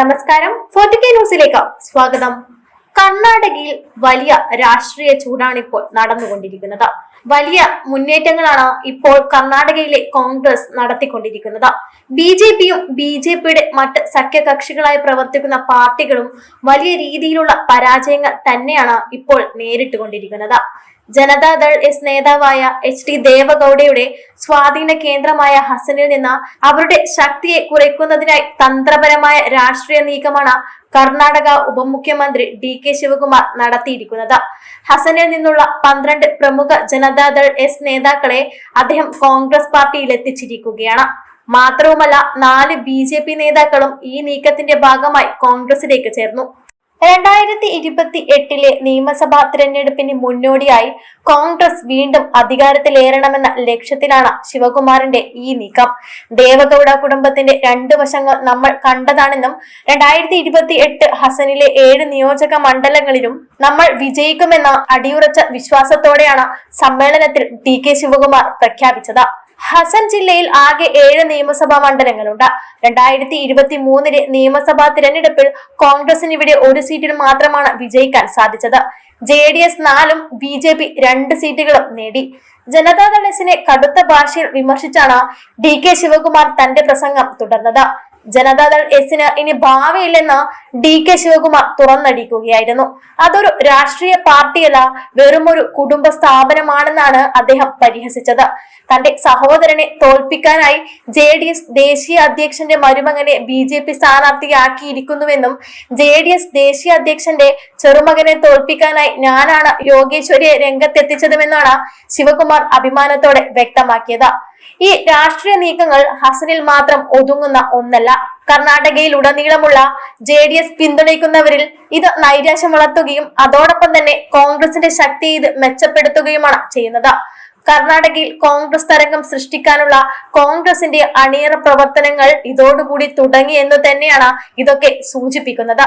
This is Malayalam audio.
നമസ്കാരം. ഫോർട്ടി കെ ന്യൂസിലേക്ക് സ്വാഗതം. കർണാടകയിൽ വലിയ രാഷ്ട്രീയ ചൂടാണിപ്പോൾ നടന്നുകൊണ്ടിരിക്കുന്നത്. വലിയ മുന്നേറ്റങ്ങളാണ് ഇപ്പോൾ കർണാടകയിലെ കോൺഗ്രസ് നടത്തിക്കൊണ്ടിരിക്കുന്നത്. ബി ജെ പിയും ബി ജെ പിയുടെ മറ്റ് സഖ്യകക്ഷികളായി പ്രവർത്തിക്കുന്ന പാർട്ടികളും വലിയ രീതിയിലുള്ള പരാജയങ്ങൾ തന്നെയാണ് ഇപ്പോൾ നേരിട്ടുകൊണ്ടിരിക്കുന്നത്. ജനതാദൾ എസ് നേതാവായ എച്ച് ഡി ദേവഗൌഡയുടെ സ്വാധീന കേന്ദ്രമായ ഹസനിൽ നിന്ന് അവരുടെ ശക്തിയെ കുറയ്ക്കുന്നതിനായി തന്ത്രപരമായ രാഷ്ട്രീയ നീക്കമാണ് കർണാടക ഉപമുഖ്യമന്ത്രി ഡി കെ ശിവകുമാർ നടത്തിയിരിക്കുന്നത്. ഹസനിൽ നിന്നുള്ള പന്ത്രണ്ട് പ്രമുഖ ജനതാദൾ എസ് നേതാക്കളെ അദ്ദേഹം കോൺഗ്രസ് പാർട്ടിയിൽ എത്തിച്ചിരിക്കുകയാണ്. മാത്രവുമല്ല നാല് ബി നേതാക്കളും ഈ നീക്കത്തിന്റെ ഭാഗമായി കോൺഗ്രസിലേക്ക് ചേർന്നു. രണ്ടായിരത്തി ഇരുപത്തി എട്ടിലെ നിയമസഭാ തിരഞ്ഞെടുപ്പിന് മുന്നോടിയായി കോൺഗ്രസ് വീണ്ടും അധികാരത്തിലേറണമെന്ന ലക്ഷ്യത്തിലാണ് ശിവകുമാറിന്റെ ഈ നീക്കം. ദേവഗൌഡ കുടുംബത്തിന്റെ രണ്ട് വശങ്ങൾ നമ്മൾ കണ്ടതാണെന്നും രണ്ടായിരത്തി ഇരുപത്തി എട്ട് ഹസനിലെ ഏഴ് നിയോജക മണ്ഡലങ്ങളിലും നമ്മൾ വിജയിക്കുമെന്ന അടിയുറച്ച വിശ്വാസത്തോടെയാണ് സമ്മേളനത്തിൽ ടി കെ ശിവകുമാർ പ്രഖ്യാപിച്ചത്. ഹസൻ ജില്ലയിൽ ആകെ ഏഴ് നിയമസഭാ മണ്ഡലങ്ങളുണ്ട്. രണ്ടായിരത്തി ഇരുപത്തി മൂന്നിലെ നിയമസഭാ തിരഞ്ഞെടുപ്പിൽ കോൺഗ്രസിന് ഇവിടെ ഒരു സീറ്റിൽ മാത്രമാണ് വിജയിക്കാൻ സാധിച്ചത്. ജെ ഡി എസ് നാലും ബി ജെ പി രണ്ട് സീറ്റുകളും നേടി. ജനതാദൾ എസിനെ കടുത്ത ഭാഷയിൽ വിമർശിച്ചാണ് ഡി കെ ശിവകുമാർ തന്റെ പ്രസംഗം തുടർന്നത്. ജനതാദൾ എസിന് ഇനി ഭാവിയില്ലെന്ന് ഡി കെ ശിവകുമാർ തുറന്നടിക്കുകയായിരുന്നു. അതൊരു രാഷ്ട്രീയ പാർട്ടിയല്ല വെറുമൊരു കുടുംബ സ്ഥാപനമാണെന്നാണ് അദ്ദേഹം പരിഹസിച്ചത്. തന്റെ സഹോദരനെ തോൽപ്പിക്കാനായി ജെ ഡി എസ് ദേശീയ അധ്യക്ഷന്റെ മരുമകനെ ബി ജെ പി സ്ഥാനാർത്ഥിയാക്കിയിരിക്കുന്നുവെന്നും ജെ ഡി എസ് ദേശീയ അധ്യക്ഷന്റെ ചെറുമകനെ തോൽപ്പിക്കാനായി ഞാനാണ് യോഗേശ്വരിയെ രംഗത്തെത്തിച്ചതുമെന്നാണ് ശിവകുമാർ അഭിമാനത്തോടെ വ്യക്തമാക്കിയത്. ഈ രാഷ്ട്രീയ നീക്കങ്ങൾ ഹസനിൽ മാത്രം ഒതുങ്ങുന്ന ഒന്നല്ല. കർണാടകയിൽ ഉടനീളമുള്ള ജെ ഡി എസ് പിന്തുണയ്ക്കുന്നവരിൽ ഇത് നൈരാശ്യം വളർത്തുകയും അതോടൊപ്പം തന്നെ കോൺഗ്രസിന്റെ ശക്തി ഇത് മെച്ചപ്പെടുത്തുകയുമാണ് ചെയ്യുന്നത്. കർണാടകയിൽ കോൺഗ്രസ് തരംഗം സൃഷ്ടിക്കാനുള്ള കോൺഗ്രസിന്റെ അണിയറ പ്രവർത്തനങ്ങൾ ഇതോടുകൂടി തുടങ്ങി എന്ന് തന്നെയാണ് ഇതൊക്കെ സൂചിപ്പിക്കുന്നത്.